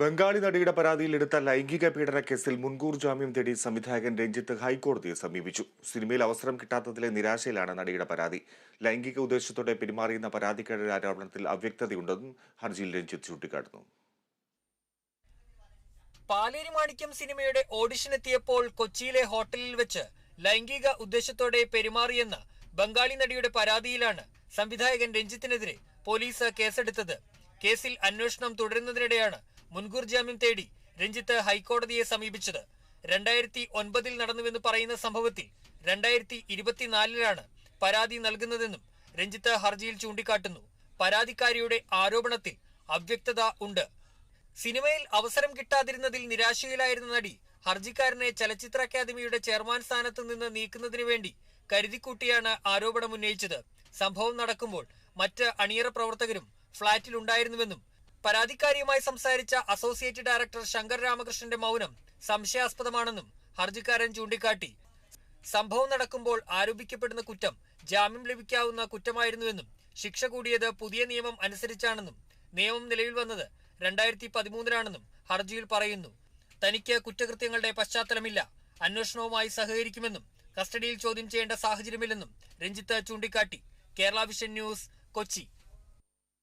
ബംഗാളി നടിയുടെ പരാതിയിൽ എടുത്ത ലൈംഗിക പീഡന കേസിൽ മുൻകൂർ ജാമ്യം തേടി സംവിധായകൻ രഞ്ജിത്ത് ഹൈക്കോടതിയെ സമീപിച്ചു. സിനിമയിൽ അവസരം കിട്ടാത്തതിലെ നിരാശയിലാണ് നടിയുടെ പരാതി. ലൈംഗിക ഉദ്ദേശത്തോടെ പെരുമാറിയുന്ന പരാതിക്കാരുടെ ആരോപണത്തിൽ അവ്യക്തതയുണ്ടെന്നും ഹർജിയിൽ രഞ്ജിത്ത് ചൂണ്ടിക്കാട്ടുന്നു. പാലേരി മാണിക്യം സിനിമയുടെ ഓഡിഷൻ എത്തിയപ്പോൾ കൊച്ചിയിലെ ഹോട്ടലിൽ വെച്ച് ലൈംഗിക ഉദ്ദേശത്തോടെ പെരുമാറിയെന്ന ബംഗാളി നടിയുടെ പരാതിയിലാണ് സംവിധായകൻ രഞ്ജിത്തിനെതിരെ പോലീസ് കേസെടുത്തത്. കേസിൽ അന്വേഷണം തുടരുന്നതിനിടെയാണ് മുൻകൂർ ജാമ്യം തേടി രഞ്ജിത്ത് ഹൈക്കോടതിയെ സമീപിച്ചത്. രണ്ടായിരത്തി ഒൻപതിൽ നടന്നുവെന്ന് പറയുന്ന സംഭവത്തിൽ രണ്ടായിരത്തി ഇരുപത്തിനാലിലാണ് പരാതി നൽകുന്നതെന്നും രഞ്ജിത്ത് ഹർജിയിൽ ചൂണ്ടിക്കാട്ടുന്നു. പരാതിക്കാരിയുടെ ആരോപണത്തിൽ അവ്യക്തത ഉണ്ട്. സിനിമയിൽ അവസരം കിട്ടാതിരുന്നതിൽ നിരാശയിലായിരുന്ന നടി ഹർജിക്കാരനെ ചലച്ചിത്ര അക്കാദമിയുടെ ചെയർമാൻ സ്ഥാനത്ത് നിന്ന് നീക്കുന്നതിനു വേണ്ടി കരുതിക്കൂട്ടിയാണ് ആരോപണം ഉന്നയിച്ചത് സംഭവം നടക്കുമ്പോൾ മറ്റ് അണിയറ പ്രവർത്തകരും ഫ്ളാറ്റിലുണ്ടായിരുന്നുവെന്നും പരാതിക്കാരിയുമായി സംസാരിച്ച അസോസിയേറ്റ് ഡയറക്ടർ ശങ്കർ രാമകൃഷ്ണന്റെ മൗനം സംശയാസ്പദമാണെന്നും ഹർജിക്കാരൻ ചൂണ്ടിക്കാട്ടി. സംഭവം നടക്കുമ്പോൾ ആരോപിക്കപ്പെടുന്ന കുറ്റം ജാമ്യം ലഭിക്കാവുന്ന കുറ്റമായിരുന്നുവെന്നും ശിക്ഷ കൂടിയത് പുതിയ നിയമം അനുസരിച്ചാണെന്നും നിയമം നിലവിൽ വന്നത് രണ്ടായിരത്തി പതിമൂന്നിലാണെന്നും ഹർജിയിൽ പറയുന്നു. തനിക്ക് കുറ്റകൃത്യങ്ങളുടെ പശ്ചാത്തലമില്ല. അന്വേഷണവുമായി സഹകരിക്കുമെന്നും കസ്റ്റഡിയിൽ ചോദ്യം ചെയ്യേണ്ട സാഹചര്യമില്ലെന്നും രഞ്ജിത്ത് ചൂണ്ടിക്കാട്ടി. Kerala Vision news Kochi.